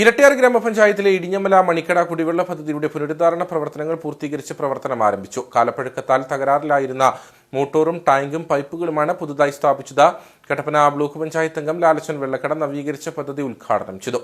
ഇരട്ടിയാർ ഗ്രാമപഞ്ചായത്തിലെ ഇടിഞ്ഞമല മണിക്കട കുടിവെള്ള പദ്ധതിയുടെ പുനരുദ്ധാരണ പ്രവർത്തനങ്ങൾ പൂർത്തീകരിച്ച് പ്രവർത്തനം ആരംഭിച്ചു. കാലപ്പഴക്കത്താൽ തകരാറിലായിരുന്ന മോട്ടോറും ടാങ്കും പൈപ്പുകളുമാണ് പുതുതായി സ്ഥാപിച്ചത്. കട്ടപ്പന ബ്ലോക്ക് പഞ്ചായത്ത് അംഗം ലാലച്ചൻ വെള്ളക്കട നവീകരിച്ച പദ്ധതി ഉദ്ഘാടനം ചെയ്തു.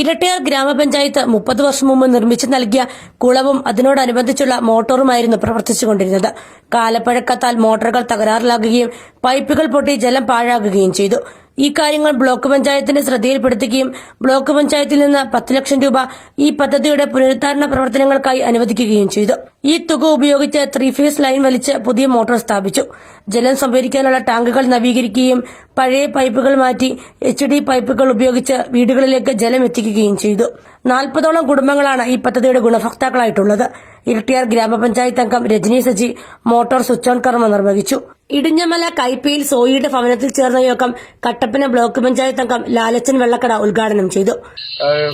ഇരട്ടയാർ ഗ്രാമപഞ്ചായത്ത് മുപ്പത് വർഷം മുമ്പ് നിർമ്മിച്ചു നൽകിയ കുളവും അതിനോടനുബന്ധിച്ചുള്ള മോട്ടോറുമായിരുന്നു പ്രവർത്തിച്ചുകൊണ്ടിരുന്നത്. കാലപ്പഴക്കത്താൽ മോട്ടോറുകൾ തകരാറിലാകുകയും പൈപ്പുകൾ പൊട്ടി ജലം പാഴാകുകയും ചെയ്തു. ഈ കാര്യങ്ങൾ ബ്ലോക്ക് പഞ്ചായത്തിന്റെ ശ്രദ്ധയിൽപ്പെടുത്തുകയും ബ്ലോക്ക് പഞ്ചായത്തിൽ നിന്ന് പത്ത് ലക്ഷം രൂപ ഈ പദ്ധതിയുടെ പുനരുദ്ധാരണ പ്രവർത്തനങ്ങൾക്കായി അനുവദിക്കുകയും ചെയ്തു. ഈ തുക ഉപയോഗിച്ച് ത്രീ ഫേസ് ലൈൻ വലിച്ച് പുതിയ മോട്ടോർ സ്ഥാപിച്ചു. ജലം സംഭരിക്കാനുള്ള ടാങ്കുകൾ നവീകരിക്കുകയും പഴയ പൈപ്പുകൾ മാറ്റി എച്ച് ഡി പൈപ്പുകൾ ഉപയോഗിച്ച് വീടുകളിലേക്ക് ജലം എത്തിക്കുകയും ചെയ്തു. നാൽപ്പതോളം കുടുംബങ്ങളാണ് ഈ പദ്ധതിയുടെ ഗുണഭോക്താക്കളായിട്ടുള്ളത്. ഇരട്ടിയാർ ഗ്രാമപഞ്ചായത്ത് അംഗം Rajani Saji motor switch on കർമ്മം നിർവഹിച്ചു. ഇടിഞ്ഞമല കൈപ്പയിൽ സോയിയുടെ ഭവനത്തിൽ ചേർന്ന യോഗം കട്ടപ്പന ബ്ലോക്ക് പഞ്ചായത്ത് അംഗം ലാലച്ചൻ വെള്ളക്കട ഉദ്ഘാടനം ചെയ്തു.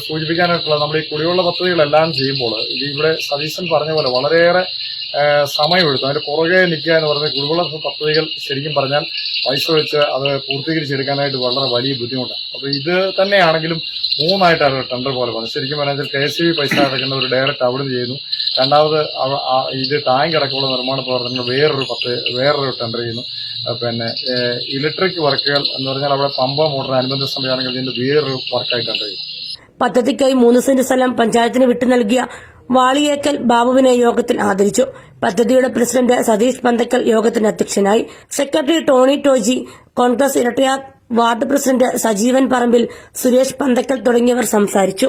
സൂചിപ്പിക്കാനായിട്ടുള്ള നമ്മുടെ ഈ കുടിവെള്ള പദ്ധതികളെല്ലാം ചെയ്യുമ്പോൾ ഇത് ഇവിടെ സതീശൻ പറഞ്ഞ പോലെ വളരെയേറെ സമയമെടുത്തു അതിന്റെ പുറകെ നിൽക്കുക എന്ന് പറഞ്ഞ കുടിവെള്ള പദ്ധതികൾ ശരിക്കും പറഞ്ഞാൽ പൈസ വെച്ച് അത് പൂർത്തീകരിച്ചെടുക്കാനായിട്ട് വളരെ വലിയ ബുദ്ധിമുട്ടാണ്. അപ്പോൾ ഇത് തന്നെയാണെങ്കിലും മൂന്നായിട്ടാണ് ടെൻഡർ പോലെ പറഞ്ഞത് ശരിക്കും പറഞ്ഞാൽ കെ എസ് പൈസ അടയ്ക്കുന്നവർ ഡയറക്റ്റ് അവിടെ നിന്ന് ചെയ്യുന്നു. രണ്ടാമത് ഇത് ടാങ്ക് അടക്കമുള്ള നിർമ്മാണ പ്രവർത്തനങ്ങൾ വേറൊരു പത്ത് വേറൊരു ടെൻഡർ ചെയ്യുന്നു. പിന്നെ ഇലക്ട്രിക് വർക്കുകൾ എന്ന് പറഞ്ഞാൽ അവിടെ പമ്പ മോട്ടർ അനുബന്ധ സംവിധാനങ്ങൾ ഇതിന്റെ വേറൊരു വർക്കായി ടെൻഡർ ചെയ്യും പദ്ധതിക്കായി മൂന്ന് സെന്റ് സ്ഥലം പഞ്ചായത്തിന് വിട്ടു നൽകിയ വാളിയേക്കൽ ബാബുവിനെ യോഗത്തിൽ ആദരിച്ചു. പദ്ധതിയുടെ പ്രസിഡന്റ് സതീഷ് പന്തക്കൽ യോഗത്തിന് അധ്യക്ഷനായി. Secretary Tony Toji Congress Irattayar ward president Sajeevan Parambil Suresh Panthakkal തുടങ്ങിയവർ സംസാരിച്ചു.